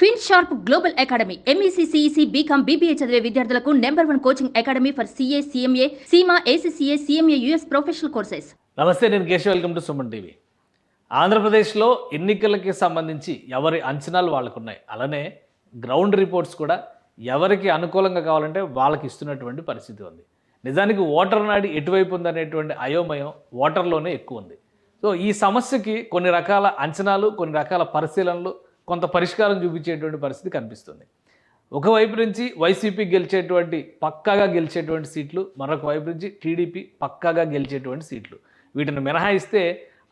Fin Sharp Global Academy MEC CEC BCom BBA చదివే విద్యార్థులకు number one coaching academy for CA CMA CIMA ACCA CMA US professional courses నమస్తే నేను Keshav. Welcome to Suman TV ఆంధ్రప్రదేశ్లో ఎన్నికలకి సంబంధించి ఎవరి అంచనాలు వాళ్ళకు ఉన్నాయి అలానే గ్రౌండ్ రిపోర్ట్స్ కూడా ఎవరికి అనుకూలంగా కావాలంటే వాళ్ళకి ఇస్తున్నటువంటి పరిస్థితి ఉంది. నిజానికి ఓటర్ నాడి ఎటువైపు ఉందనేటువంటి అయోమయం ఓటర్లోనే ఎక్కువ ఉంది. సో ఈ సమస్యకి కొన్ని రకాల అంచనాలు కొన్ని రకాల పరిశీలనలు కొంత పరిష్కారం చూపించేటువంటి పరిస్థితి కనిపిస్తుంది. ఒకవైపు నుంచి వైసీపీ గెలిచేటువంటి పక్కాగా గెలిచేటువంటి సీట్లు మరొక వైపు నుంచి టీడీపీ పక్కాగా గెలిచేటువంటి సీట్లు. వీటిని మినహాయిస్తే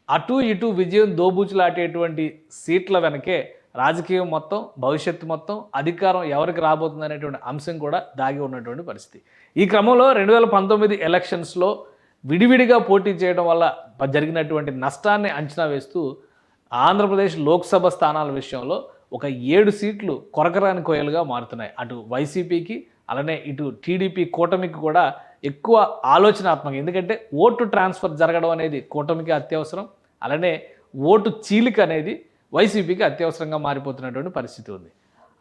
అటు ఇటు విజయం దోబూచులాటేటువంటి సీట్ల వెనకే రాజకీయం మొత్తం భవిష్యత్తు మొత్తం అధికారం ఎవరికి రాబోతుంది అనేటువంటి అంశం కూడా దాగి ఉన్నటువంటి పరిస్థితి. ఈ క్రమంలో రెండు వేల పంతొమ్మిది ఎలక్షన్స్లో విడివిడిగా పోటీ చేయడం వల్ల జరిగినటువంటి నష్టాన్ని అంచనా వేస్తూ ఆంధ్రప్రదేశ్ లోక్సభ స్థానాల విషయంలో ఒక ఏడు సీట్లు కొరకరాని కోయలుగా మారుతున్నాయి. అటు వైసీపీకి అలానే ఇటు టీడీపీ కూటమికి కూడా ఎక్కువ ఆలోచనాత్మకం. ఎందుకంటే ఓటు ట్రాన్స్ఫర్ జరగడం అనేది కూటమికి అత్యవసరం అలానే ఓటు చీలిక అనేది వైసీపీకి అత్యవసరంగా మారిపోతున్నటువంటి పరిస్థితి ఉంది.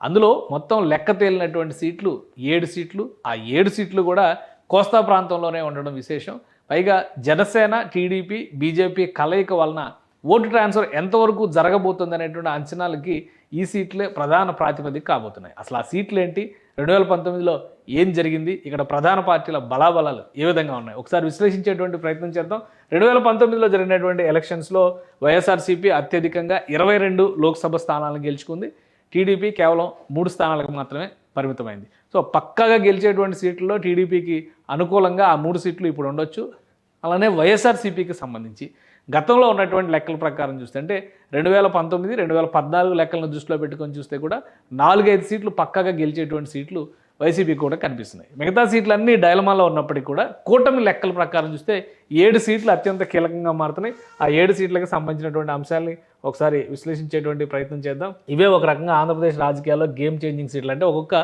అందులో మొత్తం లెక్క తేలినటువంటి సీట్లు ఏడు సీట్లు. ఆ ఏడు సీట్లు కూడా కోస్తా ప్రాంతంలోనే ఉండడం విశేషం. పైగా జనసేన టీడీపీ బీజేపీ కలయిక వలన ఓటు ట్రాన్స్ఫర్ ఎంతవరకు జరగబోతుంది అనేటువంటి అంచనాలకి ఈ సీట్లే ప్రధాన ప్రాతిపదిక కాబోతున్నాయి. అసలు ఆ సీట్లు ఏంటి రెండు వేల పంతొమ్మిదిలో ఏం జరిగింది? ఇక్కడ ప్రధాన పార్టీల బలాబలాలు ఏ విధంగా ఉన్నాయి? ఒకసారి విశ్లేషించేటువంటి ప్రయత్నం చేద్దాం. రెండు వేల పంతొమ్మిదిలో జరిగినటువంటి ఎలక్షన్స్లో వైఎస్ఆర్సీపీ అత్యధికంగా ఇరవై రెండు లోక్సభ స్థానాలను గెలుచుకుంది. టీడీపీ కేవలం మూడు స్థానాలకు మాత్రమే పరిమితమైంది. సో పక్కాగా గెలిచేటువంటి సీట్లలో టీడీపీకి అనుకూలంగా ఆ మూడు సీట్లు ఇప్పుడు ఉండొచ్చు. అలానే వైఎస్ఆర్సీపీకి సంబంధించి గతంలో ఉన్నటువంటి లెక్కల ప్రకారం చూస్తే అంటే రెండు వేల పంతొమ్మిది రెండు వేల పద్నాలుగు లెక్కలను దృష్టిలో పెట్టుకొని చూస్తే కూడా నాలుగైదు సీట్లు పక్కాగా గెలిచేటువంటి సీట్లు వైసీపీ కూడా కనిపిస్తున్నాయి. మిగతా సీట్లు అన్నీ డైలమాలో ఉన్నప్పటికీ కూడా కూటమి లెక్కల ప్రకారం చూస్తే ఏడు సీట్లు అత్యంత కీలకంగా మారుతున్నాయి. ఆ ఏడు సీట్లకు సంబంధించినటువంటి అంశాలని ఒకసారి విశ్లేషించేటువంటి ప్రయత్నం చేద్దాం. ఇవే ఒక రకంగా ఆంధ్రప్రదేశ్ రాజకీయాల్లో గేమ్ చేంజింగ్ సీట్లు. అంటే ఒక్కొక్క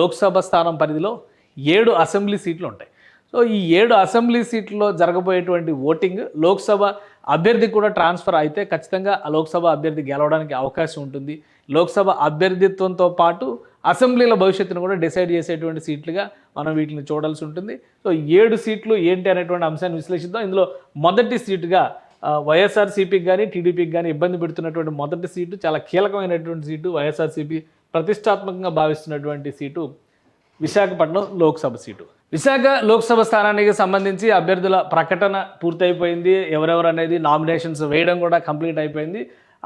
లోక్సభ స్థానం పరిధిలో ఏడు అసెంబ్లీ సీట్లు ఉంటాయి. సో ఈ ఏడు అసెంబ్లీ సీట్లలో జరగబోయేటువంటి ఓటింగ్ లోక్సభ అభ్యర్థి కూడా ట్రాన్స్ఫర్ అయితే ఖచ్చితంగా ఆ లోక్సభ అభ్యర్థి గెలవడానికి అవకాశం ఉంటుంది. లోక్సభ అభ్యర్థిత్వంతో పాటు అసెంబ్లీల భవిష్యత్తును కూడా డిసైడ్ చేసేటువంటి సీట్లుగా మనం వీటిని చూడాల్సి ఉంటుంది. సో ఏడు సీట్లు ఏంటి అనేటువంటి అంశాన్ని విశ్లేషిద్దాం. ఇందులో మొదటి సీటుగా వైఎస్ఆర్సీపీకి కానీ టీడీపీకి కానీ ఇబ్బంది పెడుతున్నటువంటి మొదటి సీటు చాలా కీలకమైనటువంటి సీటు వైఎస్ఆర్సీపీ ప్రతిష్టాత్మకంగా భావిస్తున్నటువంటి సీటు విశాఖపట్నం లోక్సభ సీటు. విశాఖ లోక్సభ స్థానానికి సంబంధించి అభ్యర్థుల ప్రకటన పూర్తయిపోయింది. ఎవరెవరు అనేది నామినేషన్స్ వేయడం కూడా కంప్లీట్ అయిపోయింది.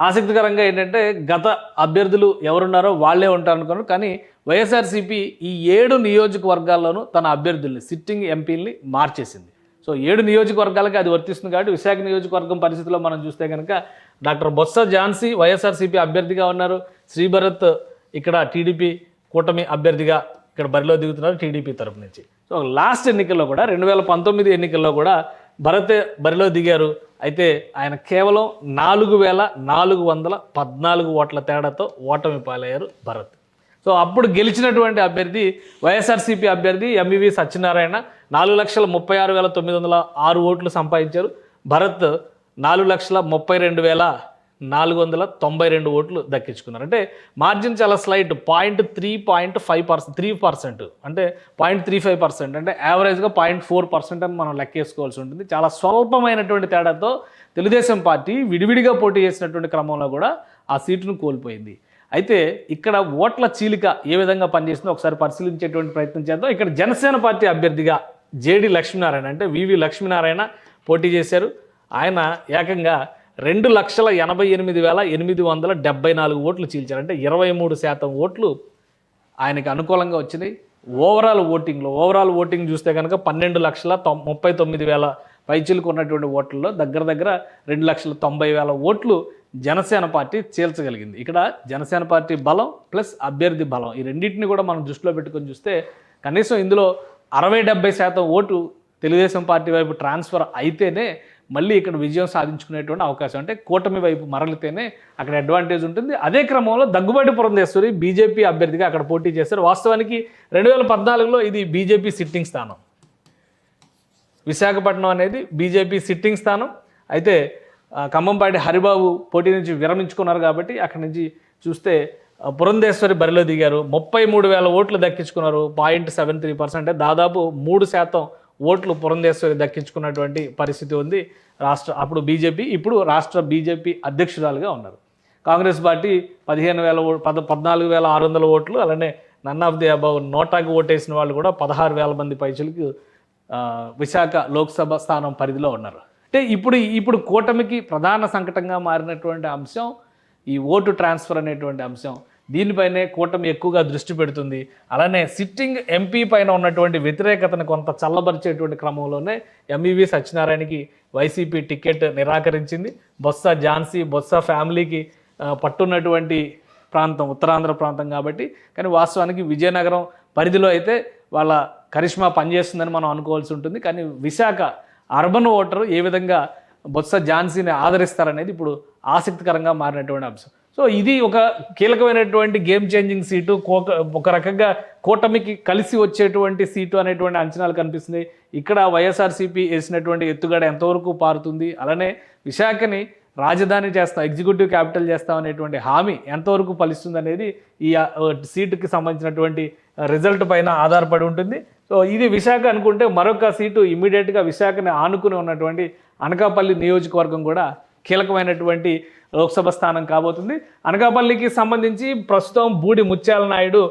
ఆసక్తికరంగా ఏంటంటే గత అభ్యర్థులు ఎవరున్నారో వాళ్ళే ఉంటారు అనుకున్నారు. కానీ వైఎస్ఆర్సీపీ ఈ ఏడు నియోజకవర్గాల్లోనూ తన అభ్యర్థుల్ని సిట్టింగ్ ఎంపీల్ని మార్చేసింది. సో ఏడు నియోజకవర్గాలకి అది వర్తిస్తుంది కాబట్టి విశాఖ నియోజకవర్గం పరిస్థితిలో మనం చూస్తే కనుక డాక్టర్ బొత్స ఝాన్సీ వైఎస్ఆర్సీపీ అభ్యర్థిగా ఉన్నారు. శ్రీభరత్ ఇక్కడ టీడీపీ కూటమి అభ్యర్థిగా ఇక్కడ బరిలో దిగుతున్నారు టీడీపీ తరపు నుంచి. సో లాస్ట్ ఎన్నికల్లో కూడా రెండు వేల పంతొమ్మిది ఎన్నికల్లో కూడా భరత్ బరిలో దిగారు. అయితే ఆయన కేవలం నాలుగు వేల నాలుగు వందల పద్నాలుగు ఓట్ల తేడాతో ఓటమి పాలయ్యారు భరత్. సో అప్పుడు గెలిచినటువంటి అభ్యర్థి వైఎస్ఆర్సీపీ అభ్యర్థి ఎంవివి సత్యనారాయణ నాలుగు లక్షల ముప్పై ఆరు వేల తొమ్మిది వందల ఆరు ఓట్లు సంపాదించారు. భరత్ నాలుగు లక్షల ముప్పై రెండు వేల నాలుగు వందల తొంభై రెండు ఓట్లు దక్కించుకున్నారు. అంటే మార్జిన్ చాలా slight point three point five percent three percent. అంటే పాయింట్ త్రీ ఫైవ్ పర్సెంట్. అంటే యావరేజ్గా పాయింట్ ఫోర్ పర్సెంట్ అని మనం లెక్కేసుకోవాల్సి ఉంటుంది. చాలా స్వల్పమైనటువంటి తేడాతో తెలుగుదేశం పార్టీ విడివిడిగా పోటీ చేసినటువంటి క్రమంలో కూడా ఆ సీటును కోల్పోయింది. అయితే ఇక్కడ ఓట్ల చీలిక ఏ విధంగా పనిచేస్తుందో ఒకసారి పరిశీలించేటువంటి ప్రయత్నం చేద్దాం. ఇక్కడ జనసేన పార్టీ అభ్యర్థిగా జేడి లక్ష్మీనారాయణ అంటే వివి లక్ష్మీనారాయణ పోటీ చేశారు. ఆయన ఏకంగా రెండు లక్షల ఎనభై ఎనిమిది వేల ఎనిమిది వందల డెబ్బై నాలుగు ఓట్లు చీల్చారు. అంటే ఇరవై మూడు శాతం ఓట్లు ఆయనకి అనుకూలంగా వచ్చినాయి. ఓవరాల్ ఓటింగ్లో ఓవరాల్ ఓటింగ్ చూస్తే కనుక పన్నెండు లక్షల తొం ముప్పై తొమ్మిది వేల పైచీలకు ఉన్నటువంటి ఓట్లలో దగ్గర దగ్గర రెండు లక్షల తొంభై వేల ఓట్లు జనసేన పార్టీ చీల్చగలిగింది. ఇక్కడ జనసేన పార్టీ బలం ప్లస్ అభ్యర్థి బలం. ఈ రెండింటిని కూడా మనం దృష్టిలో పెట్టుకొని చూస్తే కనీసం ఇందులో అరవై డెబ్బై శాతం ఓటు తెలుగుదేశం పార్టీ వైపు ట్రాన్స్ఫర్ అయితేనే మళ్ళీ ఇక్కడ విజయం సాధించుకునేటువంటి అవకాశం. అంటే కూటమి వైపు మరలితేనే అక్కడ అడ్వాంటేజ్ ఉంటుంది. అదే క్రమంలో దగ్గుబాటి పురంధేశ్వరి బీజేపీ అభ్యర్థిగా అక్కడ పోటీ చేశారు. వాస్తవానికి రెండు వేల పద్నాలుగులో ఇది బీజేపీ సిట్టింగ్ స్థానం. విశాఖపట్నం అనేది బీజేపీ సిట్టింగ్ స్థానం. అయితే ఖమ్మంపాటి హరిబాబు పోటీ నుంచి విరమించుకున్నారు కాబట్టి అక్కడి నుంచి చూస్తే పురంధేశ్వరి బరిలో దిగారు. ముప్పై మూడు వేల ఓట్లు దక్కించుకున్నారు. Point seven three percent. దాదాపు మూడు శాతం ఓట్లు పురంధేశ్వరి దక్కించుకున్నటువంటి పరిస్థితి ఉంది. రాష్ట్ర అప్పుడు బీజేపీ ఇప్పుడు రాష్ట్ర బీజేపీ అధ్యక్షురాలుగా ఉన్నారు. కాంగ్రెస్ పార్టీ పదిహేను వేల ఓ- పద పద్నాలుగు వేల ఆరు వందల ఓట్లు అలానే నన్ ఆఫ్ ది అబౌవ్ నోటాకు ఓటేసిన వాళ్ళు కూడా పదహారు వేల మంది పైచులకు విశాఖ లోక్సభ స్థానం పరిధిలో ఉన్నారు. అంటే ఇప్పుడు ఇప్పుడు కూటమికి ప్రధాన సంకటంగా మారినటువంటి అంశం ఈ ఓటు ట్రాన్స్ఫర్ అనేటువంటి అంశం. దీనిపైనే కూటమి ఎక్కువగా దృష్టి పెడుతుంది. అలానే సిట్టింగ్ ఎంపీ పైన ఉన్నటువంటి వ్యతిరేకతను కొంత చల్లబరిచేటువంటి క్రమంలోనే ఎంఈవి సత్యనారాయణకి వైసీపీ టికెట్ నిరాకరించింది. బొత్స ఝాన్సీ బొత్స ఫ్యామిలీకి పట్టున్నటువంటి ప్రాంతం ఉత్తరాంధ్ర ప్రాంతం కాబట్టి. కానీ వాస్తవానికి విజయనగరం పరిధిలో అయితే వాళ్ళ కరిష్మా పనిచేస్తుందని మనం అనుకోవాల్సి ఉంటుంది. కానీ విశాఖ అర్బన్ ఓటరు ఏ విధంగా బొత్స ఝాన్సీని ఆదరిస్తారనేది ఇప్పుడు ఆసక్తికరంగా మారినటువంటి అంశం. సో ఇది ఒక కీలకమైనటువంటి గేమ్ చేంజింగ్ సీటు. ఒక రకంగా కూటమికి కలిసి వచ్చేటువంటి సీటు అనేటువంటి అంచనాలు కనిపిస్తుంది ఇక్కడ వైఎస్ఆర్సీపీ వేసినటువంటి ఎత్తుగడ ఎంతవరకు పారుతుంది? అలానే విశాఖని రాజధాని చేస్తాం ఎగ్జిక్యూటివ్ క్యాపిటల్ చేస్తాం అనేటువంటి హామీ ఎంతవరకు ఫలిస్తుంది అనేది ఈ సీటుకి సంబంధించినటువంటి రిజల్ట్ పైన ఆధారపడి ఉంటుంది. సో ఇది విశాఖ అనుకుంటే మరొక సీటు ఇమ్మీడియట్గా విశాఖని ఆనుకుని ఉన్నటువంటి అనకాపల్లి నియోజకవర్గం కూడా కీలకమైనటువంటి లోక్సభ స్థానం కాబోతుంది. అనకాపల్లికి సంబంధించి ప్రస్తుతం బూడి ముత్యాల నాయుడు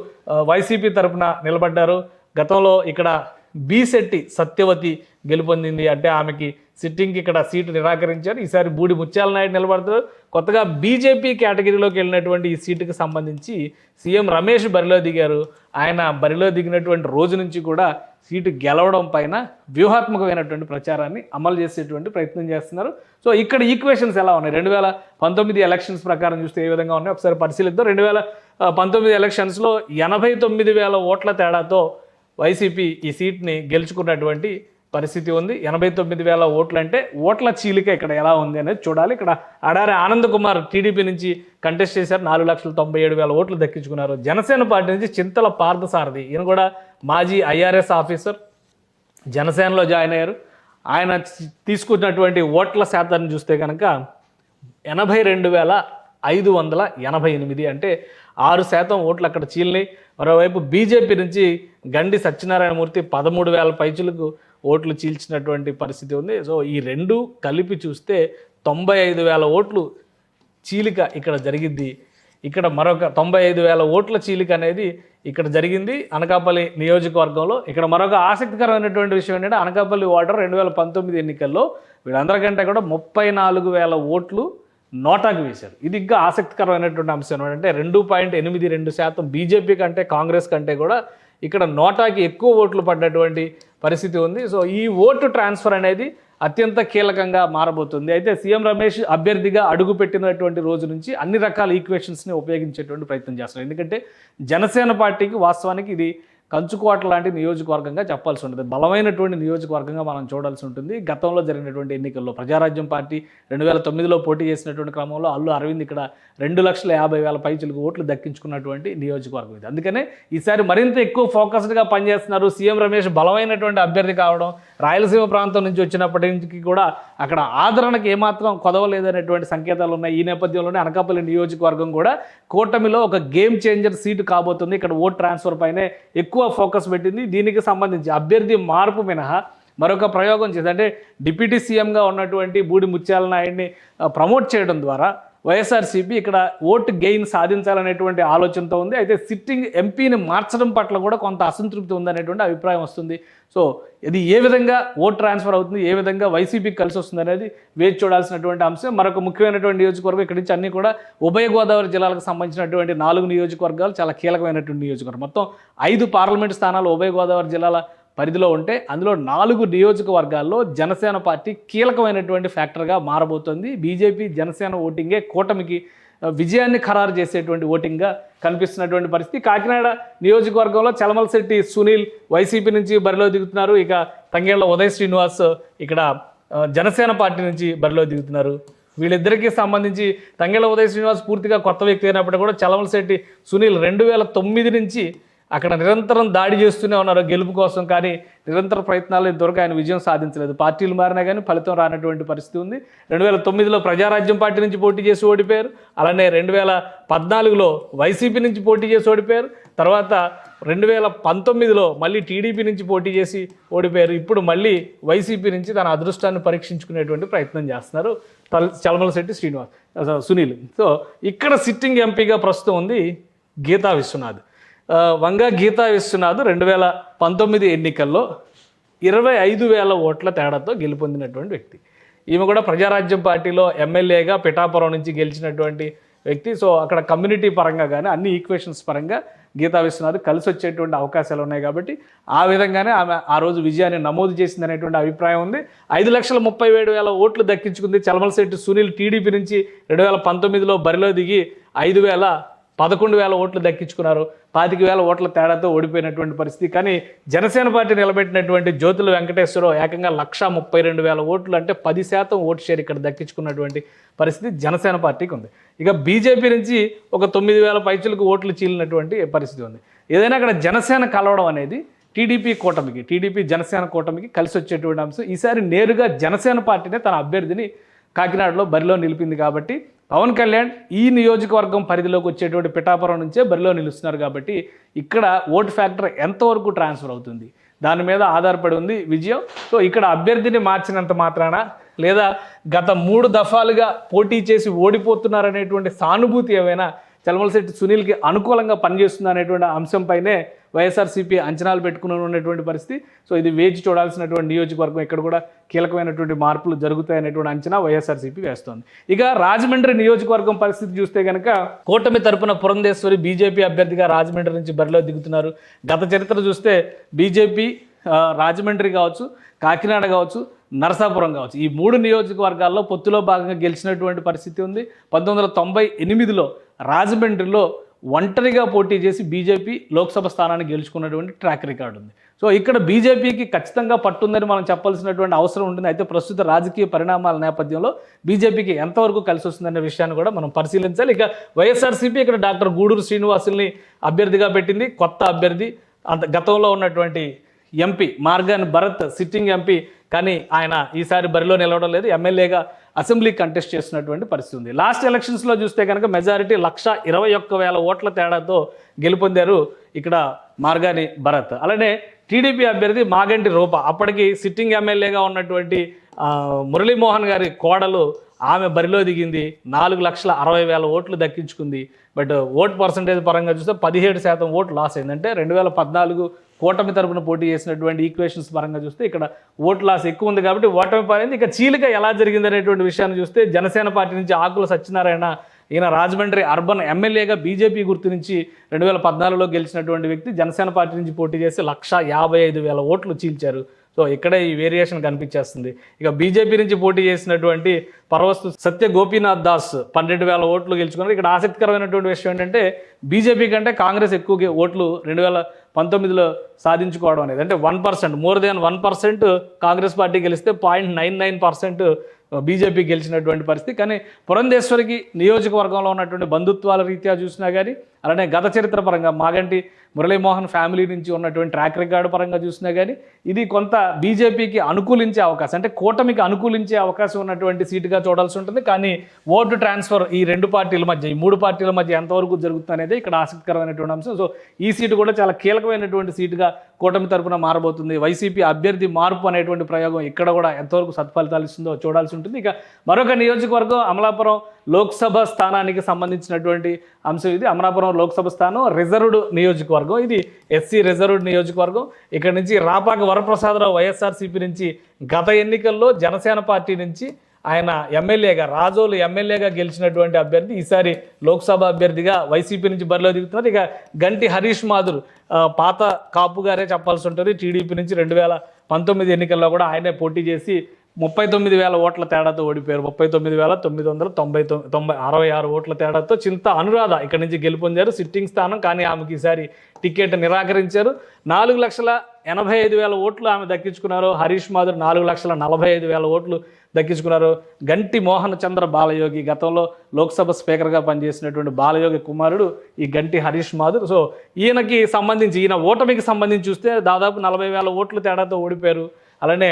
వైసీపీ తరపున నిలబడ్డారు. గతంలో ఇక్కడ బీశెట్టి సత్యవతి గెలుపొందింది. అంటే ఆమెకి సిట్టింగ్కి ఇక్కడ సీటు నిరాకరించారు. ఈసారి బూడి ముత్యాల నాయుడు నిలబడతారు. కొత్తగా బీజేపీ కేటగిరీలోకి వెళ్ళినటువంటి ఈ సీటుకి సంబంధించి సీఎం రమేష్ బరిలో దిగారు. ఆయన బరిలో దిగినటువంటి రోజు నుంచి కూడా సీటు గెలవడం పైన వ్యూహాత్మకమైనటువంటి ప్రచారాన్ని అమలు చేసేటువంటి ప్రయత్నం చేస్తున్నారు. సో ఇక్కడ ఈక్వేషన్స్ ఎలా ఉన్నాయి? రెండు వేల పంతొమ్మిది ఎలక్షన్స్ ప్రకారం చూస్తే ఏ విధంగా ఉన్నాయి? ఒకసారి పరిశీలిద్దాం. రెండు వేల పంతొమ్మిది ఎలక్షన్స్లో ఎనభై తొమ్మిది వేల ఓట్ల తేడాతో వైసీపీ ఈ సీట్ని గెలుచుకున్నటువంటి పరిస్థితి ఉంది. ఎనభై తొమ్మిది వేల ఓట్లు అంటే ఓట్ల చీలిక ఇక్కడ ఎలా ఉంది అనేది చూడాలి. ఇక్కడ అడారి ఆనంద్ కుమార్ టీడీపీ నుంచి కంటెస్ట్ చేశారు. నాలుగు లక్షల తొంభై ఏడు వేల ఓట్లు దక్కించుకున్నారు. జనసేన పార్టీ నుంచి చింతల పార్థసారథి ఈయన కూడా మాజీ ఐఆర్ఎస్ ఆఫీసర్. జనసేనలో జాయిన్ అయ్యారు. ఆయన తీసుకున్నటువంటి ఓట్ల శాతాన్ని చూస్తే కనుక ఎనభై రెండు వేల ఐదు వందల ఎనభై ఎనిమిది అంటే ఆరు శాతం ఓట్లు అక్కడ చీలినాయి. మరోవైపు బీజేపీ నుంచి గండి సత్యనారాయణమూర్తి పదమూడు వేల పైచులకు ఓట్లు చీల్చినటువంటి పరిస్థితి ఉంది. సో ఈ రెండు కలిపి చూస్తే తొంభై ఐదు వేల ఓట్లు చీలిక ఇక్కడ జరిగింది. ఇక్కడ మరొక తొంభై ఐదు వేల ఓట్ల చీలిక అనేది ఇక్కడ జరిగింది. అనకాపల్లి నియోజకవర్గంలో ఇక్కడ మరొక ఆసక్తికరమైనటువంటి విషయం ఏంటంటే అనకాపల్లి ఓటర్ రెండు వేల పంతొమ్మిది ఎన్నికల్లో వీళ్ళందరికంటే కూడా ముప్పై నాలుగు వేల ఓట్లు నోటాకు వేశారు. ఇది ఇంకా ఆసక్తికరమైనటువంటి అంశం ఏంటంటే రెండు పాయింట్ ఎనిమిది రెండు శాతం బీజేపీ కంటే కాంగ్రెస్ కంటే కూడా ఇక్కడ నోటాకి ఎక్కువ ఓట్లు పడ్డటువంటి పరిస్థితి ఉంది. సో ఈ ఓటు ట్రాన్స్ఫర్ అనేది అత్యంత కీలకంగా మారబోతుంది. అయితే సీఎం రమేష్ అభ్యర్థిగా అడుగుపెట్టినటువంటి రోజు నుంచి అన్ని రకాల ఈక్వేషన్స్ని ఉపయోగించేటువంటి ప్రయత్నం చేస్తున్నారు. ఎందుకంటే జనసేన పార్టీకి వాస్తవానికి ఇది కంచుకోట లాంటి నియోజకవర్గంగా చెప్పాల్సి ఉంటుంది. బలమైనటువంటి నియోజకవర్గంగా మనం చూడాల్సి ఉంటుంది. గతంలో జరిగినటువంటి ఎన్నికల్లో ప్రజారాజ్యం పార్టీ రెండు వేల తొమ్మిదిలో పోటీ చేసినటువంటి క్రమంలో అల్లు అరవింద్ ఇక్కడ రెండు లక్షల యాభై వేల పైచులకు ఓట్లు దక్కించుకున్నటువంటి నియోజకవర్గం ఇది. అందుకనే ఈసారి మరింత ఎక్కువ ఫోకస్డ్గా పనిచేస్తున్నారు సీఎం రమేష్ బలమైనటువంటి అభ్యర్థి కావడం రాయలసీమ ప్రాంతం నుంచి వచ్చినప్పటి నుంచి కూడా అక్కడ ఆదరణకు ఏమాత్రం కొదవలేదనేటువంటి సంకేతాలు ఉన్నాయి. ఈ నేపథ్యంలోనే అనకాపల్లి నియోజకవర్గం కూడా కూటమిలో ఒక గేమ్ చేంజర్ సీటు కాబోతుంది. ఇక్కడ ఓట్ ట్రాన్స్ఫర్ పైనే ఎక్కువ ఎక్కువ ఫోకస్ పెట్టింది. దీనికి సంబంధించి అభ్యర్థి మార్పు మినహా మరొక ప్రయోగం చేసి అంటే డిప్యూటీ సీఎంగా ఉన్నటువంటి బూడి ముత్యాల నాయుడిని ప్రమోట్ చేయడం ద్వారా వైఎస్ఆర్సీపీ ఇక్కడ ఓటు గెయిన్ సాధించాలనేటువంటి ఆలోచనతో ఉంది. అయితే సిట్టింగ్ ఎంపీని మార్చడం పట్ల కూడా కొంత అసంతృప్తి ఉందనేటువంటి అభిప్రాయం వస్తుంది. సో ఇది ఏ విధంగా ఓట్ ట్రాన్స్ఫర్ అవుతుంది ఏ విధంగా వైసీపీకి కలిసి వస్తుంది అనేది వేచి చూడాల్సినటువంటి అంశం. మరొక ముఖ్యమైనటువంటి నియోజకవర్గం ఇక్కడి నుంచి అన్ని కూడా ఉభయ గోదావరి జిల్లాలకు సంబంధించినటువంటి నాలుగు నియోజకవర్గాలు చాలా కీలకమైనటువంటి నియోజకవర్గం. మొత్తం ఐదు పార్లమెంట్ స్థానాలు ఉభయ గోదావరి జిల్లాల పరిధిలో ఉంటే అందులో నాలుగు నియోజకవర్గాల్లో జనసేన పార్టీ కీలకమైనటువంటి ఫ్యాక్టర్గా మారబోతోంది. బీజేపీ జనసేన ఓటింగే కూటమికి విజయాన్ని ఖరారు చేసేటువంటి ఓటింగ్గా కనిపిస్తున్నటువంటి పరిస్థితి. కాకినాడ నియోజకవర్గంలో చలమలశెట్టి సునీల్ వైసీపీ నుంచి బరిలో దిగుతున్నారు. ఇక తంగేళ్ళ ఉదయ్ శ్రీనివాస్ ఇక్కడ జనసేన పార్టీ నుంచి బరిలో దిగుతున్నారు. వీళ్ళిద్దరికీ సంబంధించి తంగేళ్ళ ఉదయ్ శ్రీనివాస్ పూర్తిగా కొత్త వ్యక్తి అయినప్పటికీ కూడా చలమలశెట్టి సునీల్ రెండు వేల తొమ్మిది నుంచి అక్కడ నిరంతరం దాడి చేస్తూనే ఉన్నారు గెలుపు కోసం కానీ నిరంతర ప్రయత్నాలు ఇంతవరకు ఆయన విజయం సాధించలేదు. పార్టీలు మారినా కానీ ఫలితం రానటువంటి పరిస్థితి ఉంది. రెండు వేల తొమ్మిదిలో ప్రజారాజ్యం పార్టీ నుంచి పోటీ చేసి ఓడిపోయారు. అలానే రెండు వేల పద్నాలుగులో వైసీపీ నుంచి పోటీ చేసి ఓడిపోయారు. తర్వాత రెండు వేల పంతొమ్మిదిలో మళ్ళీ టీడీపీ నుంచి పోటీ చేసి ఓడిపోయారు. ఇప్పుడు మళ్ళీ వైసీపీ నుంచి తన అదృష్టాన్ని పరీక్షించుకునేటువంటి ప్రయత్నం చేస్తున్నారు తల్ చలమలశెట్టి శ్రీనివాస్ సునీల్. సో ఇక్కడ సిట్టింగ్ ఎంపీగా ప్రస్తుతం ఉంది గీతా విశ్వనాథ్. వంగ గీతా విశ్వనాథ్ రెండు వేల పంతొమ్మిది ఎన్నికల్లో ఇరవై ఐదు వేల ఓట్ల తేడాతో గెలుపొందినటువంటి వ్యక్తి. ఈమె కూడా ప్రజారాజ్యం పార్టీలో ఎమ్మెల్యేగా పిఠాపురం నుంచి గెలిచినటువంటి వ్యక్తి. సో అక్కడ కమ్యూనిటీ పరంగా కానీ అన్ని ఈక్వేషన్స్ పరంగా గీతా విశ్వనాథ్ కలిసి వచ్చేటువంటి అవకాశాలు ఉన్నాయి కాబట్టి ఆ విధంగానే ఆమె ఆ రోజు విజయాన్ని నమోదు చేసింది అనేటువంటి అభిప్రాయం ఉంది. ఐదు లక్షల ముప్పై ఏడు వేల ఓట్లు దక్కించుకుంది చలమలశెట్టి సునీల్ టీడీపీ నుంచి రెండు వేల పంతొమ్మిదిలో బరిలో దిగి ఐదు వేల పదకొండు వేల ఓట్లు దక్కించుకున్నారు. పాతిక వేల ఓట్ల తేడాతో ఓడిపోయినటువంటి పరిస్థితి. కానీ జనసేన పార్టీ నిలబెట్టినటువంటి జ్యోతుల వెంకటేశ్వరరావు ఏకంగా లక్షా ముప్పై రెండు వేల ఓట్లు అంటే పది శాతం ఓటు షేర్ ఇక్కడ దక్కించుకున్నటువంటి పరిస్థితి జనసేన పార్టీకి ఉంది. ఇక బీజేపీ నుంచి ఒక తొమ్మిది వేల పైచులకు ఓట్లు చీలినటువంటి పరిస్థితి ఉంది. ఏదైనా అక్కడ జనసేన కలవడం అనేది టీడీపీ కూటమికి టీడీపీ జనసేన కూటమికి కలిసి వచ్చేటువంటి అంశం. ఈసారి నేరుగా జనసేన పార్టీనే తన అభ్యర్థిని కాకినాడలో బరిలో నిలిపింది కాబట్టి పవన్ కళ్యాణ్ ఈ నియోజకవర్గం పరిధిలోకి వచ్చేటువంటి పిఠాపురం నుంచే బరిలో నిలుస్తున్నారు కాబట్టి ఇక్కడ ఓటు ఫ్యాక్టర్ ఎంతవరకు ట్రాన్స్ఫర్ అవుతుంది? దాని మీద ఆధారపడి ఉంది విజయం. సో ఇక్కడ అభ్యర్థిని మార్చినంత మాత్రాన లేదా గత మూడు దఫాలుగా పోటీ చేసి ఓడిపోతున్నారనేటువంటి సానుభూతి ఏమైనా చలమలశెట్టి సునీల్కి అనుకూలంగా పనిచేస్తుంది అనేటువంటి అంశంపైనే వైఎస్ఆర్సీపీ అంచనాలు పెట్టుకుని ఉన్నటువంటి పరిస్థితి. సో ఇది వేచి చూడాల్సినటువంటి నియోజకవర్గం ఇక్కడ కూడా కీలకమైనటువంటి మార్పులు జరుగుతాయనేటువంటి అంచనా వైఎస్ఆర్సీపీ వేస్తోంది. ఇక రాజమండ్రి నియోజకవర్గం పరిస్థితి చూస్తే కనుక కూటమి తరపున పురంధేశ్వరి బీజేపీ అభ్యర్థిగా రాజమండ్రి నుంచి బరిలో దిగుతున్నారు. గత చరిత్ర చూస్తే బీజేపీ రాజమండ్రి కావచ్చు కాకినాడ కావచ్చు నరసాపురం కావచ్చు. ఈ మూడు నియోజకవర్గాల్లో పొత్తులో భాగంగా గెలిచినటువంటి పరిస్థితి ఉంది. పంతొమ్మిది వందల తొంభై ఎనిమిదిలో రాజమండ్రిలో ఒంటరిగా పోటీ చేసి బీజేపీ లోక్సభ స్థానాన్ని గెలుచుకున్నటువంటి ట్రాక్ రికార్డు ఉంది. సో ఇక్కడ బీజేపీకి ఖచ్చితంగా పట్టుందని మనం చెప్పాల్సినటువంటి అవసరం ఉంటుంది. అయితే ప్రస్తుత రాజకీయ పరిణామాల నేపథ్యంలో బీజేపీకి ఎంతవరకు కలిసి వస్తుందనే విషయాన్ని కూడా మనం పరిశీలించాలి. ఇక వైఎస్ఆర్సీపీ ఇక్కడ డాక్టర్ గూడూరు శ్రీనివాసుల్ని అభ్యర్థిగా పెట్టింది. కొత్త అభ్యర్థి అంత గతంలో ఉన్నటువంటి MP Margani Bharat sitting MP. కానీ ఆయన ఈసారి బరిలో నిలవడం లేదు. ఎమ్మెల్యేగా అసెంబ్లీ కంటెస్ట్ చేస్తున్నటువంటి పరిస్థితి ఉంది. లాస్ట్ ఎలక్షన్స్లో చూస్తే కనుక మెజారిటీ లక్ష ఇరవై ఒక్క వేల ఓట్ల తేడాతో గెలుపొందారు ఇక్కడ మార్గాని భరత్. అలానే టీడీపీ అభ్యర్థి మాగంటి రూప. అప్పటికి సిట్టింగ్ ఎమ్మెల్యేగా ఉన్నటువంటి మురళీమోహన్ గారి కోడలు ఆమె బరిలో దిగింది నాలుగు లక్షల అరవై వేల ఓట్లు దక్కించుకుంది. బట్ ఓట్ పర్సంటేజ్ పరంగా చూస్తే పదిహేడు శాతం ఓటు లాస్ అయిందంటే రెండు వేల పద్నాలుగు కూటమి తరపున పోటీ చేసినటువంటి ఈక్వేషన్స్ పరంగా చూస్తే ఇక్కడ ఓట్ లాస్ ఎక్కువ ఉంది కాబట్టి ఓటమి పాలైంది. ఇక చీలిక ఎలా జరిగింది అనేటువంటి విషయాన్ని చూస్తే జనసేన పార్టీ నుంచి ఆకుల సత్యనారాయణ ఈయన రాజమండ్రి అర్బన్ ఎమ్మెల్యేగా బీజేపీ గుర్తు నుంచి రెండు వేల పద్నాలుగులో గెలిచినటువంటి వ్యక్తి జనసేన పార్టీ నుంచి పోటీ చేసి లక్ష యాభై ఐదు వేల ఓట్లు చీల్చారు. సో ఇక్కడే ఈ వేరియేషన్ కనిపించేస్తుంది. ఇక బీజేపీ నుంచి పోటీ చేసినటువంటి పరవస్తు సత్య గోపీనాథ్ దాస్ పన్నెండు వేల ఓట్లు గెలుచుకున్నారు. ఇక్కడ ఆసక్తికరమైనటువంటి విషయం ఏంటంటే బీజేపీ కంటే కాంగ్రెస్ ఎక్కువ ఓట్లు రెండు వేల పంతొమ్మిదిలో సాధించుకోవడం అనేది. అంటే one percent more than one percent Congress party గెలిస్తే point nine nine percent BJP గెలిచినటువంటి పరిస్థితి. కానీ పురంధేశ్వరికి నియోజకవర్గంలో ఉన్నటువంటి బంధుత్వాల రీత్యా చూసినా కానీ అలానే గత చరిత్ర పరంగా మాగంటి మురళీమోహన్ ఫ్యామిలీ నుంచి ఉన్నటువంటి ట్రాక్ రికార్డు పరంగా చూసినా కానీ ఇది కొంత బీజేపీకి అనుకూలించే అవకాశం అంటే కూటమికి అనుకూలించే అవకాశం ఉన్నటువంటి సీటుగా చూడాల్సి ఉంటుంది. కానీ ఓటు ట్రాన్స్ఫర్ ఈ రెండు పార్టీల మధ్య ఈ మూడు పార్టీల మధ్య ఎంతవరకు జరుగుతుంది అనేది ఇక్కడ ఆసక్తికరమైనటువంటి అంశం. సో ఈ సీటు కూడా చాలా కీలకమైనటువంటి సీటుగా కూటమి తరపున మారబోతుంది. వైసీపీ అభ్యర్థి మార్పు అనేటువంటి ప్రయోగం ఇక్కడ కూడా ఎంతవరకు సత్ఫలితాలు ఇస్తుందో చూడాల్సి ఉంటుంది. ఇక మరొక నియోజకవర్గం అమలాపురం లోక్సభ స్థానానికి సంబంధించినటువంటి అంశం ఇది. అమలాపురం లోక్సభ స్థానం రిజర్వ్డ్ నియోజకవర్గం. ఇది ఎస్సీ రిజర్వ్డ్ నియోజకవర్గం. ఇక్కడ నుంచి రాపాక వరప్రసాదరావు వైఎస్ఆర్సీపీ నుంచి గత ఎన్నికల్లో జనసేన పార్టీ నుంచి ఆయన ఎమ్మెల్యేగా రాజోలు ఎమ్మెల్యేగా గెలిచినటువంటి అభ్యర్థి ఈసారి లోక్సభ అభ్యర్థిగా వైసీపీ నుంచి బరిలో దిగుతున్నారు. ఇక గంటి హరీష్ మాధుర్ పాత కాపుగారే చెప్పాల్సి ఉంటుంది. టీడీపీ నుంచి రెండు వేల పంతొమ్మిది ఎన్నికల్లో కూడా ఆయనే పోటీ చేసి ముప్పై తొమ్మిది వేల ఓట్ల తేడాతో ఓడిపోయారు. ముప్పై తొమ్మిది వేల తొమ్మిది వందల తొంభై తొమ్మిది తొంభై అరవై ఆరు ఓట్ల తేడాతో చింత అనురాధ ఇక్కడ నుంచి గెలుపొందారు. సిట్టింగ్ స్థానం కానీ ఆమెకి ఈసారి టికెట్ నిరాకరించారు. నాలుగు లక్షల ఎనభై ఐదు వేల ఓట్లు ఆమె దక్కించుకున్నారు. హరీష్ మాధుర్ నాలుగు లక్షల నలభై ఐదు వేల ఓట్లు దక్కించుకున్నారు. గంటి మోహన్ చంద్ర బాలయోగి గతంలో లోక్సభ స్పీకర్గా పనిచేసినటువంటి బాలయోగి కుమారుడు ఈ గంటి హరీష్ మాధుర్. సో ఈయనకి సంబంధించి ఈయన ఓటమికి సంబంధించి చూస్తే దాదాపు నలభై వేల ఓట్లు తేడాతో ఓడిపోయారు. అలానే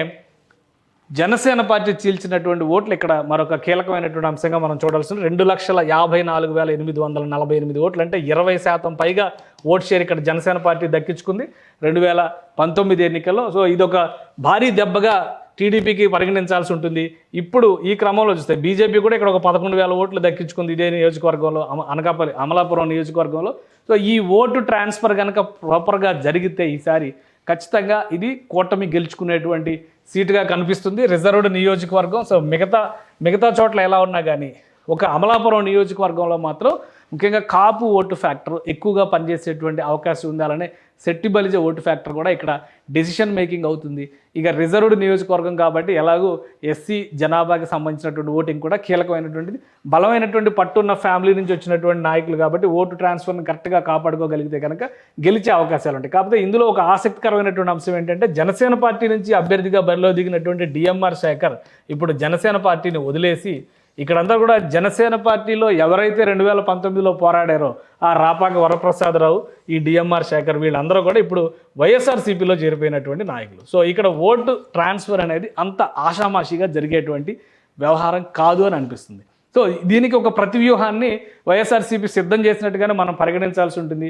జనసేన పార్టీ చీల్చినటువంటి ఓట్లు ఇక్కడ మరొక కీలకమైనటువంటి అంశంగా మనం చూడాల్సిన రెండు లక్షల యాభై నాలుగు వేల ఎనిమిది వందల నలభై ఎనిమిది ఓట్లు అంటే ఇరవై శాతం పైగా ఓట్ షేర్ ఇక్కడ జనసేన పార్టీ దక్కించుకుంది. రెండు వేల పంతొమ్మిది ఎన్నికల్లో సో ఇదొక భారీ దెబ్బగా టీడీపీకి పరిగణించాల్సి ఉంటుంది. ఇప్పుడు ఈ క్రమంలో చూస్తే బీజేపీ కూడా ఇక్కడ ఒక పదకొండు వేల ఓట్లు దక్కించుకుంది ఇదే నియోజకవర్గంలో అమ- అనకాపల్లి అమలాపురం నియోజకవర్గంలో. సో ఈ ఓటు ట్రాన్స్ఫర్ కనుక ప్రాపర్గా జరిగితే ఈసారి ఖచ్చితంగా ఇది కూటమి గెలుచుకునేటువంటి సీటుగా కనిపిస్తుంది. రిజర్వ్డ్ నియోజకవర్గం. సో మిగతా మిగతా చోట్ల ఎలా ఉన్నా కానీ ఒక అమలాపురం నియోజకవర్గంలో మాత్రం ముఖ్యంగా కాపు ఓటు ఫ్యాక్టర్ ఎక్కువగా పనిచేసేటువంటి అవకాశం ఉంది అలానే శెట్టి బలిజ ఓటు ఫ్యాక్టర్ కూడా ఇక్కడ డెసిషన్ మేకింగ్ అవుతుంది. ఇక రిజర్వ్డ్ నియోజకవర్గం కాబట్టి ఎలాగో ఎస్సీ జనాభాకి సంబంధించినటువంటి ఓటింగ్ కూడా కీలకమైనటువంటిది. బలమైనటువంటి పట్టున్న ఫ్యామిలీ నుంచి వచ్చినటువంటి నాయకులు కాబట్టి ఓటు ట్రాన్స్ఫర్ని కరెక్ట్గా కాపాడుకోగలిగితే కనుక గెలిచే అవకాశాలు ఉంటాయి. కాకపోతే ఇందులో ఒక ఆసక్తికరమైనటువంటి అంశం ఏంటంటే జనసేన పార్టీ నుంచి అభ్యర్థిగా బరిలో దిగినటువంటి డిఎంఆర్ శేఖర్ ఇప్పుడు జనసేన పార్టీని వదిలేసి ఇక్కడంతా కూడా జనసేన పార్టీలో ఎవరైతే రెండు వేల పంతొమ్మిదిలో పోరాడారో ఆ రాపాక వరప్రసాదరావు ఈ డిఎంఆర్ శేఖర్ వీళ్ళందరూ కూడా ఇప్పుడు వైఎస్ఆర్సీపీలో చేరిపోయినటువంటి నాయకులు. సో ఇక్కడ ఓటు ట్రాన్స్ఫర్ అనేది అంత ఆషామాషిగా జరిగేటువంటి వ్యవహారం కాదు అని అనిపిస్తుంది. సో దీనికి ఒక ప్రతివ్యూహాన్ని వైఎస్ఆర్సీపీ సిద్ధం చేసినట్టుగానే మనం పరిగణించాల్సి ఉంటుంది.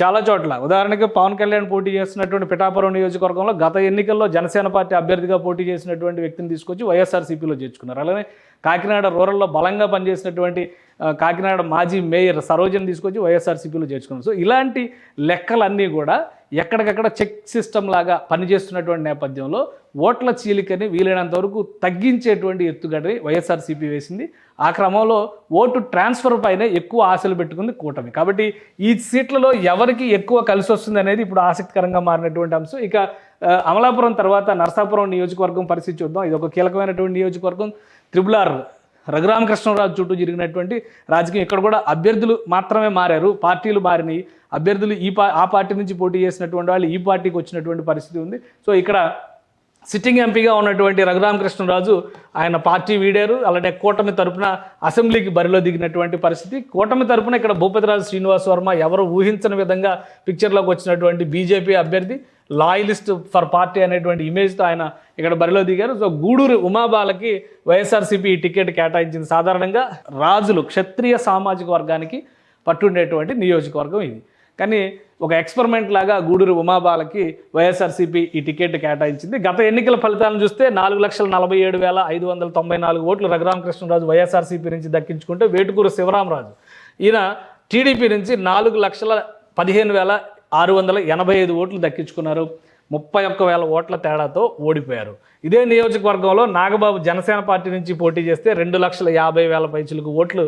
చాలా చోట్ల. ఉదాహరణకి పవన్ కళ్యాణ్ పోటీ చేస్తున్నటువంటి పిఠాపురం నియోజకవర్గంలో గత ఎన్నికల్లో జనసేన పార్టీ అభ్యర్థిగా పోటీ చేసినటువంటి వ్యక్తిని తీసుకొచ్చి వైఎస్ఆర్సీపీలో చేర్చుకున్నారు. అలానే కాకినాడ రూరల్లో బలంగా పనిచేసినటువంటి కాకినాడ మాజీ మేయర్ సరోజను తీసుకొచ్చి వైఎస్ఆర్సీపీలో చేర్చుకున్నారు. సో ఇలాంటి లెక్కలన్నీ కూడా ఎక్కడికక్కడ చెక్ సిస్టమ్ లాగా పనిచేస్తున్నటువంటి నేపథ్యంలో ఓట్ల చీలికని వీలైనంత వరకు తగ్గించేటువంటి ఎత్తుగడని వైఎస్ఆర్సీపీ వేసింది. ఆ క్రమంలో ఓటు ట్రాన్స్ఫర్ పైనే ఎక్కువ ఆశలు పెట్టుకుంది కూటమి. కాబట్టి ఈ సీట్లలో ఎవరికి ఎక్కువ కలిసి వస్తుంది అనేది ఇప్పుడు ఆసక్తికరంగా మారినటువంటి అంశం. ఇక అమలాపురం తర్వాత నరసాపురం నియోజకవర్గం పరిస్థితి చూద్దాం. ఇది ఒక కీలకమైనటువంటి నియోజకవర్గం. త్రిబుల్ ఆర్ రఘురామకృష్ణరాజు చుట్టూ జరిగినటువంటి రాజకీయం. ఇక్కడ కూడా అభ్యర్థులు మాత్రమే మారారు. పార్టీలు మారినాయి. అభ్యర్థులు ఈ పా ఆ పార్టీ నుంచి పోటీ చేసినటువంటి వాళ్ళు ఈ పార్టీకి వచ్చినటువంటి పరిస్థితి ఉంది. సో ఇక్కడ సిట్టింగ్ ఎంపీగా ఉన్నటువంటి రఘురామకృష్ణరాజు ఆయన పార్టీ వీడారు అలానే కూటమి తరపున అసెంబ్లీకి బరిలో దిగినటువంటి పరిస్థితి. కూటమి తరపున ఇక్కడ భూపతిరాజు శ్రీనివాస్ వర్మ ఎవరు ఊహించని విధంగా పిక్చర్లోకి వచ్చినటువంటి బీజేపీ అభ్యర్థి లాయలిస్ట్ ఫర్ పార్టీ అనేటువంటి ఇమేజ్తో ఆయన ఇక్కడ బరిలో దిగారు. సో గూడూరు ఉమాబాలకి వైఎస్ఆర్సీపీ టికెట్ కేటాయించింది. సాధారణంగా రాజులు క్షత్రియ సామాజిక వర్గానికి పట్టుండేటువంటి నియోజకవర్గం ఇది. కానీ ఒక ఎక్స్పెరిమెంట్ లాగా గూడూరు ఉమాబాలకి వైఎస్ఆర్సీపీ ఈ టికెట్ కేటాయించింది. గత ఎన్నికల ఫలితాలను చూస్తే నాలుగు లక్షల నలభై ఏడు వేల ఐదు వందల తొంభై నాలుగు ఓట్లు రఘురామకృష్ణరాజు వైఎస్ఆర్సీపీ నుంచి దక్కించుకుంటే వేటుకూరు శివరామరాజు. ఈయన టీడీపీ నుంచి నాలుగు లక్షల పదిహేను వేల ఆరు వందల ఎనభై ఐదు ఓట్లు దక్కించుకున్నారు. ముప్పై ఒక్క వేల ఓట్ల తేడాతో ఓడిపోయారు. ఇదే నియోజకవర్గంలో నాగబాబు జనసేన పార్టీ నుంచి పోటీ చేస్తే రెండు లక్షల యాభై వేల పైచులకు ఓట్లు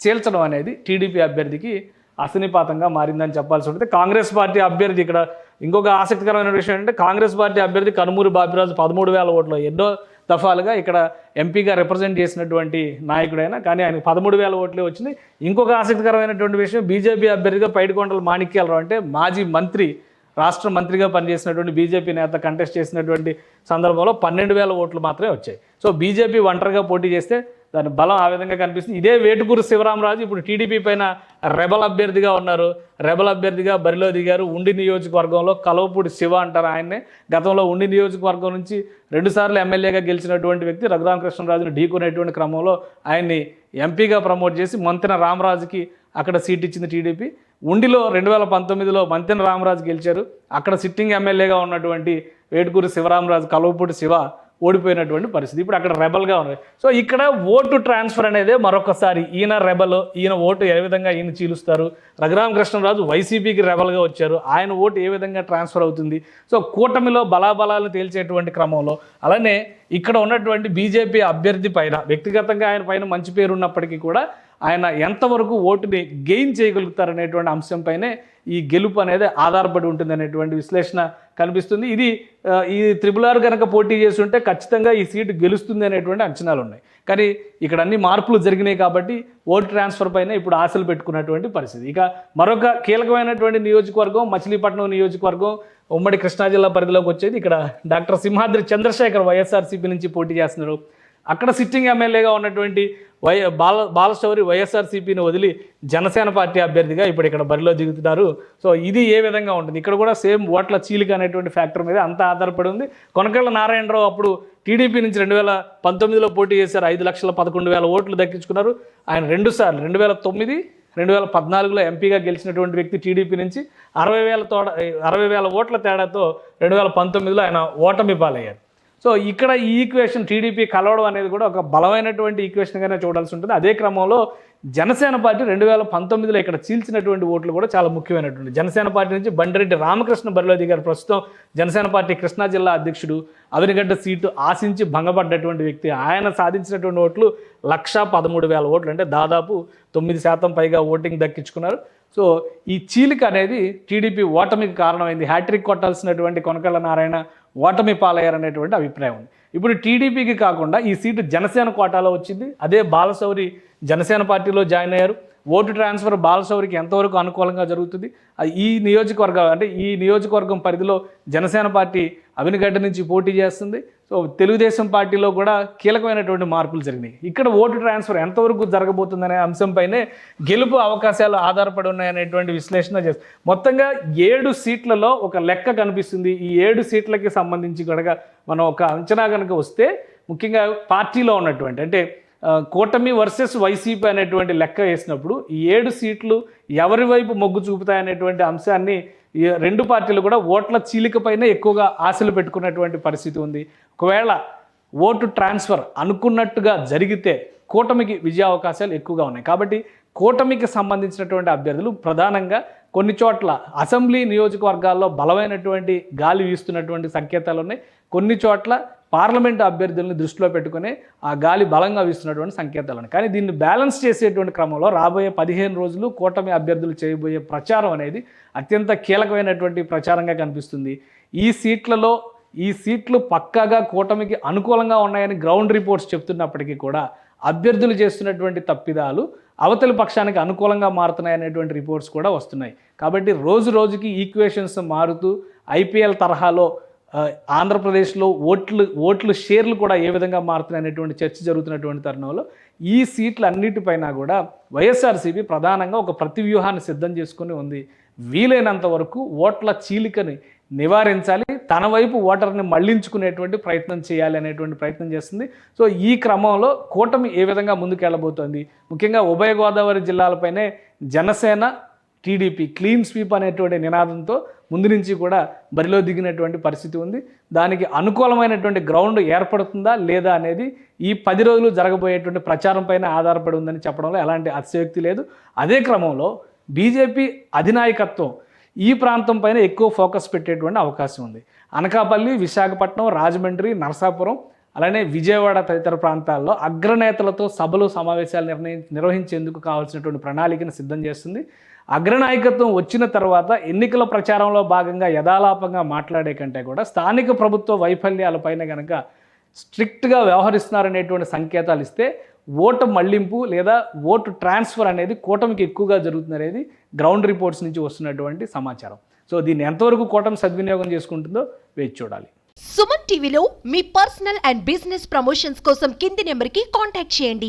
చీల్చడం అనేది టీడీపీ అభ్యర్థికి అసనిపాతంగా మారిందని చెప్పాల్సి ఉంటుంది. కాంగ్రెస్ పార్టీ అభ్యర్థి ఇక్కడ ఇంకొక ఆసక్తికరమైన విషయం ఏంటంటే కాంగ్రెస్ పార్టీ అభ్యర్థి కనుమూరి బాపిరాజు పదమూడు వేల ఓట్లు ఎన్నో దఫాలుగా ఇక్కడ ఎంపీగా రిప్రజెంట్ చేసినటువంటి నాయకుడైనా కానీ ఆయన పదమూడు వేల ఓట్లే వచ్చింది. ఇంకొక ఆసక్తికరమైనటువంటి విషయం బీజేపీ అభ్యర్థిగా పైడికొండల మాణిక్యాలరావు అంటే మాజీ మంత్రి రాష్ట్ర మంత్రిగా పనిచేసినటువంటి బీజేపీ నేత కంటెస్ట్ చేసినటువంటి సందర్భంలో పన్నెండు వేల ఓట్లు మాత్రమే వచ్చాయి. సో బీజేపీ ఒంటరిగా పోటీ చేస్తే దాని బలం ఆ విధంగా కనిపిస్తుంది. ఇదే వేటుకూరు శివరామరాజు ఇప్పుడు టీడీపీ పైన రెబల్ అభ్యర్థిగా ఉన్నారు. రెబల్ అభ్యర్థిగా బరిలో దిగారు. ఉండి నియోజకవర్గంలో కలవపూడి శివ అంటారు ఆయన్నే. గతంలో ఉండి నియోజకవర్గం నుంచి రెండుసార్లు ఎమ్మెల్యేగా గెలిచినటువంటి వ్యక్తి రఘురామకృష్ణరాజును ఢీకొనేటువంటి క్రమంలో ఆయన్ని ఎంపీగా ప్రమోట్ చేసి మంతెన రామరాజుకి అక్కడ సీట్ ఇచ్చింది టీడీపీ. ఉండిలో రెండు వేల పంతొమ్మిదిలో మంతెన రామరాజు గెలిచారు. అక్కడ సిట్టింగ్ ఎమ్మెల్యేగా ఉన్నటువంటి వేటుకూరి శివరామరాజు కలవపూడి శివ ఓడిపోయినటువంటి పరిస్థితి. ఇప్పుడు అక్కడ రెబల్గా ఉన్నాయి సో ఇక్కడ ఓటు ట్రాన్స్ఫర్ అనేది మరొకసారి ఈయన రెబల్ ఈయన ఓటు ఏ విధంగా ఈయన చీలుస్తారు? రఘురామకృష్ణరాజు వైసీపీకి రెబల్గా వచ్చారు. ఆయన ఓటు ఏ విధంగా ట్రాన్స్ఫర్ అవుతుంది? సో కూటమిలో బలాబలాలు తేల్చేటువంటి క్రమంలో అలానే ఇక్కడ ఉన్నటువంటి బీజేపీ అభ్యర్థి పైన వ్యక్తిగతంగా ఆయన పైన మంచి పేరు ఉన్నప్పటికీ కూడా ఆయన ఎంతవరకు ఓటుని గెయిన్ చేయగలుగుతారనేటువంటి అంశంపైనే ఈ గెలుపు అనేది ఆధారపడి ఉంటుంది అనేటువంటి విశ్లేషణ కనిపిస్తుంది. ఇది ఈ త్రిబుల్ ఆర్ కనుక పోటీ చేసి ఉంటే ఖచ్చితంగా ఈ సీటు గెలుస్తుంది అనేటువంటి అంచనాలు ఉన్నాయి. కానీ ఇక్కడ అన్ని మార్పులు జరిగినాయి కాబట్టి ఓటు ట్రాన్స్ఫర్ పైన ఇప్పుడు ఆశలు పెట్టుకున్నటువంటి పరిస్థితి. ఇక మరొక కీలకమైనటువంటి నియోజకవర్గం మచిలీపట్నం నియోజకవర్గం ఉమ్మడి కృష్ణా జిల్లా పరిధిలోకి వచ్చేది. ఇక్కడ డాక్టర్ సింహాద్రి చంద్రశేఖర్ వైఎస్ఆర్సీపీ నుంచి పోటీ చేస్తున్నారు. అక్కడ సిట్టింగ్ ఎమ్మెల్యేగా ఉన్నటువంటి వై బాల బాలశౌరి వైఎస్ఆర్సీపీని వదిలి జనసేన పార్టీ అభ్యర్థిగా ఇప్పుడు ఇక్కడ బరిలో దిగుతున్నారు. సో ఇది ఏ విధంగా ఉంటుంది? ఇక్కడ కూడా సేమ్ ఓట్ల చీలిక అనేటువంటి ఫ్యాక్టర్ మీద అంతా ఆధారపడి ఉంది. కొనకళ్ళ నారాయణరావు అప్పుడు టీడీపీ నుంచి రెండు వేల పంతొమ్మిదిలో పోటీ చేశారు. ఐదు లక్షల పదకొండు వేల ఓట్లు దక్కించుకున్నారు. ఆయన రెండు సార్లు రెండు వేల తొమ్మిది రెండు వేల పద్నాలుగులో ఎంపీగా గెలిచినటువంటి వ్యక్తి టీడీపీ నుంచి అరవై వేల తోడ అరవై వేల ఓట్ల తేడాతో రెండు వేల పంతొమ్మిదిలో ఆయన ఓటమి పాలయ్యారు. సో ఇక్కడ ఈ ఈక్వేషన్ టీడీపీ కలవడం అనేది కూడా ఒక బలమైనటువంటి ఈక్వేషన్గానే చూడాల్సి ఉంటుంది. అదే క్రమంలో జనసేన పార్టీ రెండు వేల పంతొమ్మిదిలో ఇక్కడ చీల్చినటువంటి ఓట్లు కూడా చాలా ముఖ్యమైనటువంటి. జనసేన పార్టీ నుంచి బండిరెడ్డి రామకృష్ణ బరిలో దిగారు ప్రస్తుతం జనసేన పార్టీ కృష్ణా జిల్లా అధ్యక్షుడు అవినిగడ్డ సీటు ఆశించి భంగపడ్డటువంటి వ్యక్తి. ఆయన సాధించినటువంటి ఓట్లు లక్షా పదమూడు వేల ఓట్లు. అంటే దాదాపు తొమ్మిది శాతం పైగా ఓటింగ్ దక్కించుకున్నారు. సో ఈ చీలిక అనేది టీడీపీ ఓటమికి కారణమైంది. హ్యాట్రిక్ కొట్టాల్సినటువంటి కొనకళ్ళ నారాయణ ఓటమి పాలయ్యారనేటువంటి అభిప్రాయం ఉంది. ఇప్పుడు టీడీపీకి కాకుండా ఈ సీటు జనసేన కోటాలో వచ్చింది. అదే బాలశౌరి జనసేన పార్టీలో జాయిన్ అయ్యారు. ఓటు ట్రాన్స్ఫర్ బాలశౌరికి ఎంతవరకు అనుకూలంగా జరుగుతుంది? అది ఈ నియోజకవర్గం అంటే ఈ నియోజకవర్గం పరిధిలో జనసేన పార్టీ అవినిగడ్డ నుంచి పోటీ చేస్తుంది. సో తెలుగుదేశం పార్టీలో కూడా కీలకమైనటువంటి మార్పులు జరిగినాయి. ఇక్కడ ఓటు ట్రాన్స్ఫర్ ఎంతవరకు జరగబోతుందనే అంశంపైనే గెలుపు అవకాశాలు ఆధారపడి ఉన్నాయనేటువంటి విశ్లేషణ చేస్తారు మొత్తంగా ఏడు సీట్లలో ఒక లెక్క కనిపిస్తుంది. ఈ ఏడు సీట్లకి సంబంధించి కనుక మనం ఒక అంచనా కనుక వస్తే ముఖ్యంగా పార్టీలో ఉన్నటువంటి అంటే కూటమి వర్సెస్ వైసీపీ అనేటువంటి లెక్క వేసినప్పుడు ఈ ఏడు సీట్లు ఎవరి వైపు మొగ్గు చూపుతాయనేటువంటి అంశాన్ని రెండు పార్టీలు కూడా ఓట్ల చీలికపైన ఎక్కువగా ఆశలు పెట్టుకున్నటువంటి పరిస్థితి ఉంది. ఒకవేళ ఓటు ట్రాన్స్ఫర్ అనుకున్నట్టుగా జరిగితే కూటమికి విజయ అవకాశాలు ఎక్కువగా ఉన్నాయి. కాబట్టి కూటమికి సంబంధించినటువంటి అభ్యర్థులు ప్రధానంగా కొన్ని చోట్ల అసెంబ్లీ నియోజకవర్గాల్లో బలమైనటువంటి గాలి వీస్తున్నటువంటి సంకేతాలు ఉన్నాయి. కొన్ని చోట్ల పార్లమెంట్ అభ్యర్థులను దృష్టిలో పెట్టుకుని ఆ గాలి బలంగా వీస్తున్నటువంటి సంకేతాలను. కానీ దీన్ని బ్యాలెన్స్ చేసేటువంటి క్రమంలో రాబోయే పదిహేను రోజులు కూటమి అభ్యర్థులు చేయబోయే ప్రచారం అనేది అత్యంత కీలకమైనటువంటి ప్రచారంగా కనిపిస్తుంది. ఈ సీట్లలో ఈ సీట్లు పక్కాగా కూటమికి అనుకూలంగా ఉన్నాయని గ్రౌండ్ రిపోర్ట్స్ చెప్తున్నప్పటికీ కూడా అభ్యర్థులు చేస్తున్నటువంటి తప్పిదాలు అవతలి పక్షానికి అనుకూలంగా మారుతున్నాయనేటువంటి రిపోర్ట్స్ కూడా వస్తున్నాయి. కాబట్టి రోజు రోజుకి ఈక్వేషన్స్ మారుతూ ఐపీఎల్ తరహాలో ఆంధ్రప్రదేశ్లో ఓట్లు ఓట్లు షేర్లు కూడా ఏ విధంగా మారుతున్నాయి అనేటువంటి చర్చ జరుగుతున్నటువంటి తరుణంలో ఈ సీట్లు అన్నిటిపైన కూడా వైఎస్ఆర్సీపీ ప్రధానంగా ఒక ప్రతి వ్యూహాన్ని సిద్ధం చేసుకుని ఉంది. వీలైనంత వరకు ఓట్ల చీలికని నివారించాలి తన వైపు ఓటర్ని మళ్ళించుకునేటువంటి ప్రయత్నం చేయాలి అనేటువంటి ప్రయత్నం చేస్తుంది. సో ఈ క్రమంలో కూటమి ఏ విధంగా ముందుకెళ్ళబోతోంది? ముఖ్యంగా ఉభయ గోదావరి జిల్లాలపైనే జనసేన టీడీపీ క్లీన్ స్వీప్ అనేటువంటి నినాదంతో ముందు నుంచి కూడా బరిలో దిగినటువంటి పరిస్థితి ఉంది. దానికి అనుకూలమైనటువంటి గ్రౌండ్ ఏర్పడుతుందా లేదా అనేది ఈ పది రోజులు జరగబోయేటువంటి ప్రచారం పైన ఆధారపడి ఉందని చెప్పడంలో ఎలాంటి అతిశయోక్తి లేదు. అదే క్రమంలో బీజేపీ అధినాయకత్వం ఈ ప్రాంతం పైన ఎక్కువ ఫోకస్ పెట్టేటువంటి అవకాశం ఉంది. అనకాపల్లి విశాఖపట్నం రాజమండ్రి నరసాపురం అలానే విజయవాడ తదితర ప్రాంతాల్లో అగ్రనేతలతో సభలు సమావేశాలు నిర్ణయి నిర్వహించేందుకు కావాల్సినటువంటి ప్రణాళికను సిద్ధం చేస్తుంది. అగ్రనాయకత్వం వచ్చిన తర్వాత ఎన్నికల ప్రచారంలో భాగంగా యథాలాపంగా మాట్లాడే కంటే కూడా స్థానిక ప్రభుత్వ వైఫల్యాలపైన కనుక స్ట్రిక్ట్గా వ్యవహరిస్తున్నారనేటువంటి సంకేతాలు ఇస్తే ఓటు మళ్ళింపు లేదా ఓటు ట్రాన్స్ఫర్ అనేది కూటమికి ఎక్కువగా జరుగుతుంది అనేది గ్రౌండ్ రిపోర్ట్స్ నుంచి వస్తున్నటువంటి సమాచారం. సో దీన్ని ఎంతవరకు కూటమి సద్వినియోగం చేసుకుంటుందో వేచి చూడాలి. సుమన్ టీవీలో మీ పర్సనల్ అండ్ బిజినెస్ ప్రమోషన్స్ కోసం కింది నెంబర్కి కాంటాక్ట్ చేయండి.